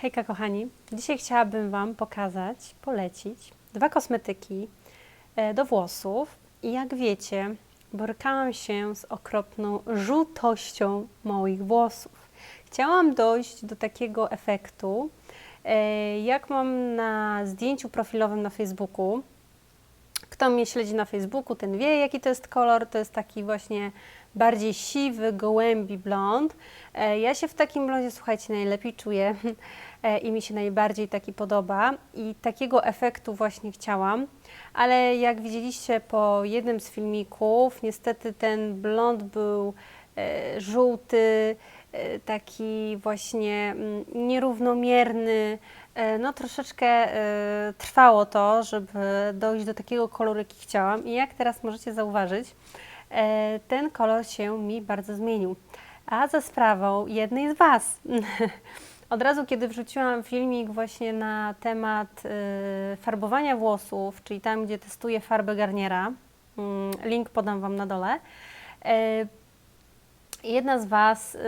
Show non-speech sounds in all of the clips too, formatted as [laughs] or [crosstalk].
Hejka kochani, dzisiaj chciałabym Wam pokazać, polecić dwa kosmetyki e, do włosów i jak wiecie, borykałam się z okropną żółtością moich włosów. Chciałam dojść do takiego efektu, e, jak mam na zdjęciu profilowym na Facebooku. Kto mnie śledzi na Facebooku, ten wie, jaki to jest kolor. To jest taki właśnie bardziej siwy, gołębi blond. E, Ja się w takim blondzie, słuchajcie, najlepiej czuję [laughs] i mi się najbardziej taki podoba. I takiego efektu właśnie chciałam, ale jak widzieliście po jednym z filmików, niestety ten blond był e, żółty, e, taki właśnie mm, nierównomierny. E, No troszeczkę e, trwało to, żeby dojść do takiego koloru, jaki chciałam. I jak teraz możecie zauważyć, e, ten kolor się mi bardzo zmienił. A za sprawą jednej z Was. [laughs] Od razu, kiedy wrzuciłam filmik właśnie na temat e, farbowania włosów, czyli tam, gdzie testuję farbę Garniera, mm, link podam Wam na dole, e, jedna z Was y,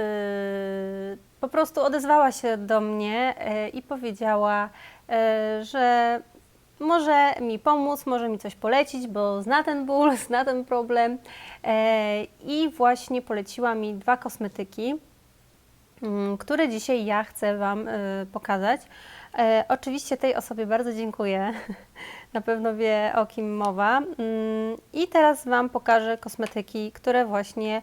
po prostu odezwała się do mnie y, i powiedziała, y, że może mi pomóc, może mi coś polecić, bo zna ten ból, [laughs] zna ten problem. I właśnie poleciła mi dwa kosmetyki, które dzisiaj ja chcę Wam y, pokazać. E, Oczywiście tej osobie bardzo dziękuję. [laughs] Na pewno wie o kim mowa. Mm, I teraz Wam pokażę kosmetyki, które właśnie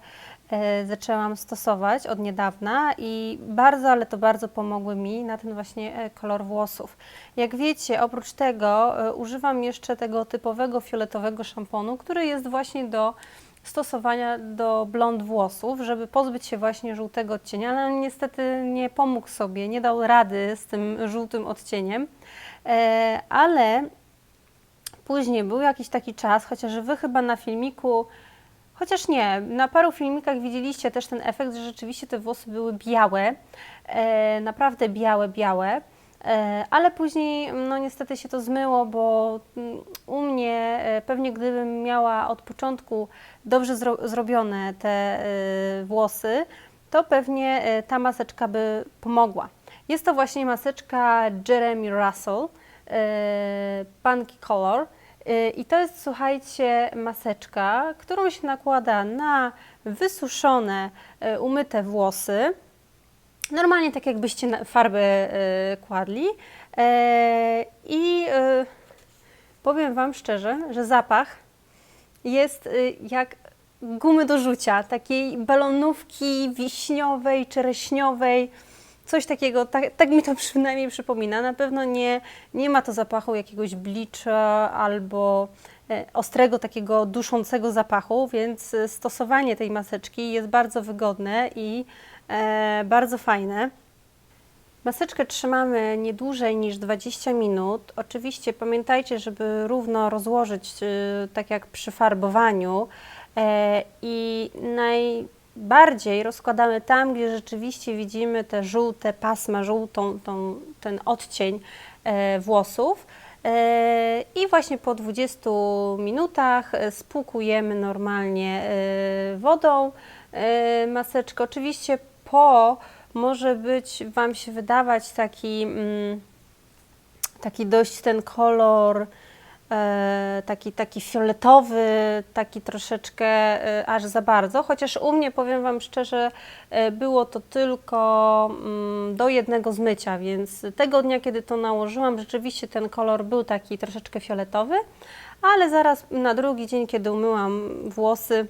e, zaczęłam stosować od niedawna i bardzo, ale to bardzo pomogły mi na ten właśnie e, kolor włosów. Jak wiecie, oprócz tego używam jeszcze tego typowego fioletowego szamponu, który jest właśnie do stosowania do blond włosów, żeby pozbyć się właśnie żółtego odcienia, ale niestety nie pomógł sobie, nie dał rady z tym żółtym odcieniem, E, ale później był jakiś taki czas, chociaż Wy chyba na filmiku, chociaż nie, na paru filmikach widzieliście też ten efekt, że rzeczywiście te włosy były białe, e, naprawdę białe, białe. E, Ale później, no niestety się to zmyło, bo mm, u mnie e, pewnie gdybym miała od początku dobrze zro zrobione te e, włosy, to pewnie ta maseczka by pomogła. Jest to właśnie maseczka Jeremy Russell, Punky Color. I to jest, słuchajcie, maseczka, którą się nakłada na wysuszone, umyte włosy. Normalnie tak jakbyście farbę e, kładli. E, I e, powiem Wam szczerze, że zapach jest y, jak gumy do rzucia, takiej balonówki wiśniowej, czereśniowej, coś takiego, tak, tak mi to [laughs] przynajmniej przypomina. Na pewno nie, nie ma to zapachu jakiegoś blicza albo ostrego, takiego duszącego zapachu, więc e, stosowanie tej maseczki jest bardzo wygodne i e, bardzo fajne. Maseczkę trzymamy nie dłużej niż 20 minut. Oczywiście pamiętajcie, żeby równo rozłożyć, tak jak przy farbowaniu. E, I najbardziej rozkładamy tam, gdzie rzeczywiście widzimy te żółte pasma, żółtą, tą, ten odcień e, włosów. E, I właśnie po 20 minutach e, spłukujemy normalnie e, wodą maseczkę. Oczywiście po może być Wam się wydawać taki, mm, taki dość ten kolor, taki, taki fioletowy, taki troszeczkę aż za bardzo, chociaż u mnie powiem Wam szczerze, było to tylko mm, do jednego zmycia, więc tego dnia, kiedy to nałożyłam, rzeczywiście ten kolor był taki troszeczkę fioletowy, ale zaraz na drugi dzień, kiedy umyłam włosy,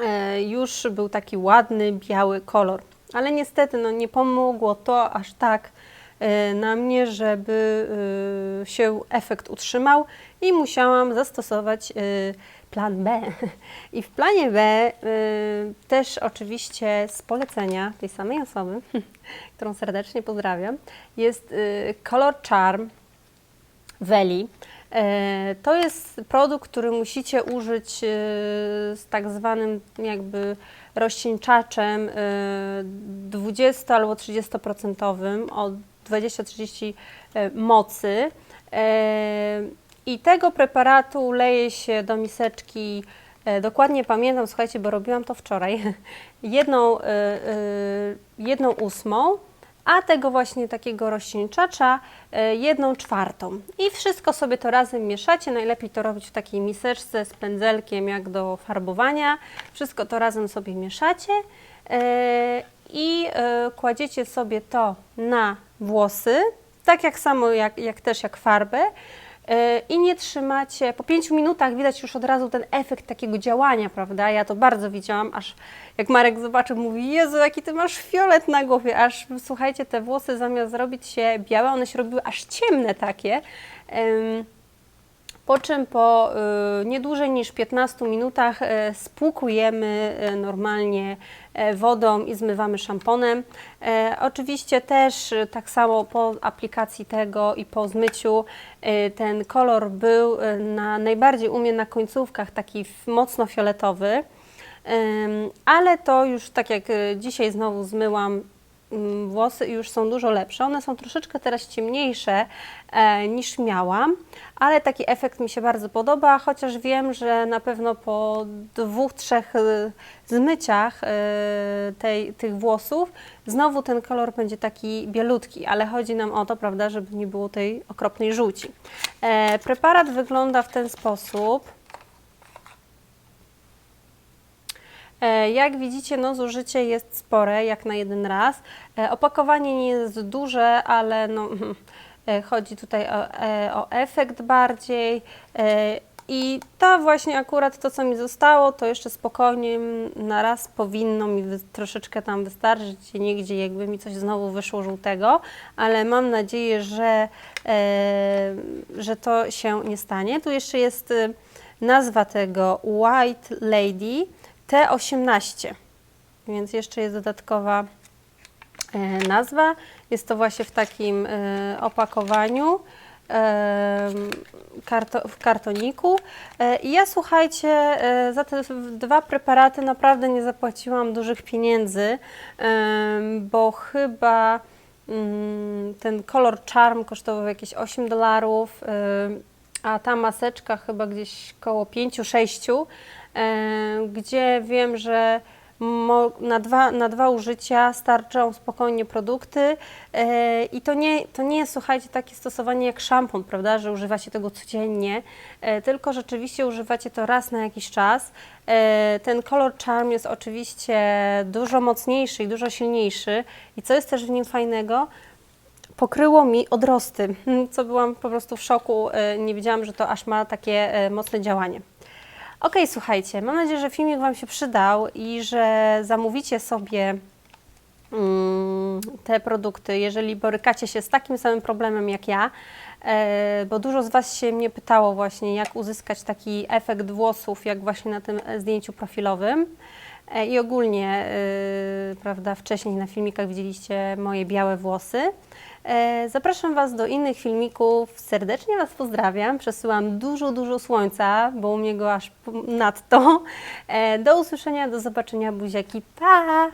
e, już był taki ładny, biały kolor. Ale niestety no, nie pomogło to aż tak e, na mnie, żeby e, się efekt utrzymał i musiałam zastosować plan B. [laughs] I w planie B też oczywiście z polecenia tej samej osoby, którą serdecznie pozdrawiam, jest e, Color Charm Veli. E, To jest produkt, który musicie użyć e, z tak zwanym jakby rozcieńczaczem e, 20 albo 30% o 20-30 e, mocy. E, I tego preparatu leje się do miseczki, dokładnie pamiętam, słuchajcie, bo robiłam to wczoraj, [laughs] jedną, e, e, jedną ósmą a tego właśnie takiego rozcieńczacza e, jedną czwartą. I wszystko sobie to razem mieszacie. Najlepiej to robić w takiej miseczce z pędzelkiem jak do farbowania. Wszystko to razem sobie mieszacie e, i e, kładziecie sobie to na włosy, tak jak samo jak, jak też jak farbę. E, I nie trzymacie, po 5 minutach widać już od razu ten efekt takiego działania, prawda? Ja to bardzo widziałam, aż jak Marek zobaczył, mówi, Jezu, jaki ty masz fiolet na głowie, aż słuchajcie, te włosy zamiast zrobić się białe, one się robiły aż ciemne takie. Po czym po y, nie dłużej niż 15 minutach y, spłukujemy y, normalnie wodą i zmywamy szamponem. Oczywiście też tak samo po aplikacji tego i po zmyciu ten kolor był na, najbardziej u mnie na końcówkach taki mocno fioletowy. Ale to już tak jak dzisiaj znowu zmyłam włosy i już są dużo lepsze. One są troszeczkę teraz ciemniejsze e, niż miałam, ale taki efekt mi się bardzo podoba, chociaż wiem, że na pewno po dwóch, trzech y, zmyciach y, tej, tych włosów znowu ten kolor będzie taki bielutki, ale chodzi nam o to, prawda, żeby nie było tej okropnej żółci. E, preparat wygląda w ten sposób. E, Jak widzicie, no zużycie jest spore, jak na jeden raz. E, Opakowanie nie jest duże, ale no, [laughs] e, chodzi tutaj o, e, o efekt bardziej. E, I to właśnie akurat to, co mi zostało, to jeszcze spokojnie na raz powinno mi troszeczkę tam wystarczyć, nigdzie jakby mi coś znowu wyszło żółtego, ale mam nadzieję, że, e, że to się nie stanie. Tu jeszcze jest y, nazwa tego White Lady T18, więc jeszcze jest dodatkowa e, nazwa. Jest to właśnie w takim e, opakowaniu karto, w kartoniku. E, I ja słuchajcie, e, za te dwa preparaty naprawdę nie zapłaciłam dużych pieniędzy, bo chyba mm, ten kolor Charm kosztował jakieś 8 dolarów, a ta maseczka chyba gdzieś koło 5-6, e, gdzie wiem, że na dwa, na dwa użycia starczą spokojnie produkty e, i to nie, to nie jest, słuchajcie, takie stosowanie jak szampon, prawda, że używacie tego codziennie, e, tylko rzeczywiście używacie to raz na jakiś czas. E, Ten kolor Charm jest oczywiście dużo mocniejszy i dużo silniejszy i co jest też w nim fajnego, pokryło mi odrosty, [laughs] co byłam po prostu w szoku. Nie wiedziałam, że to aż ma takie mocne działanie. Ok, słuchajcie, mam nadzieję, że filmik Wam się przydał i że zamówicie sobie mm, te produkty, jeżeli borykacie się z takim samym problemem jak ja, e, bo dużo z Was się mnie pytało właśnie, jak uzyskać taki efekt włosów, jak właśnie na tym e, zdjęciu profilowym. E, I ogólnie, e, prawda, wcześniej na filmikach widzieliście moje białe włosy. E, Zapraszam Was do innych filmików. Serdecznie Was pozdrawiam. Przesyłam dużo, dużo słońca, bo u mnie go aż nadto. Do usłyszenia, do zobaczenia, buziaki. Pa!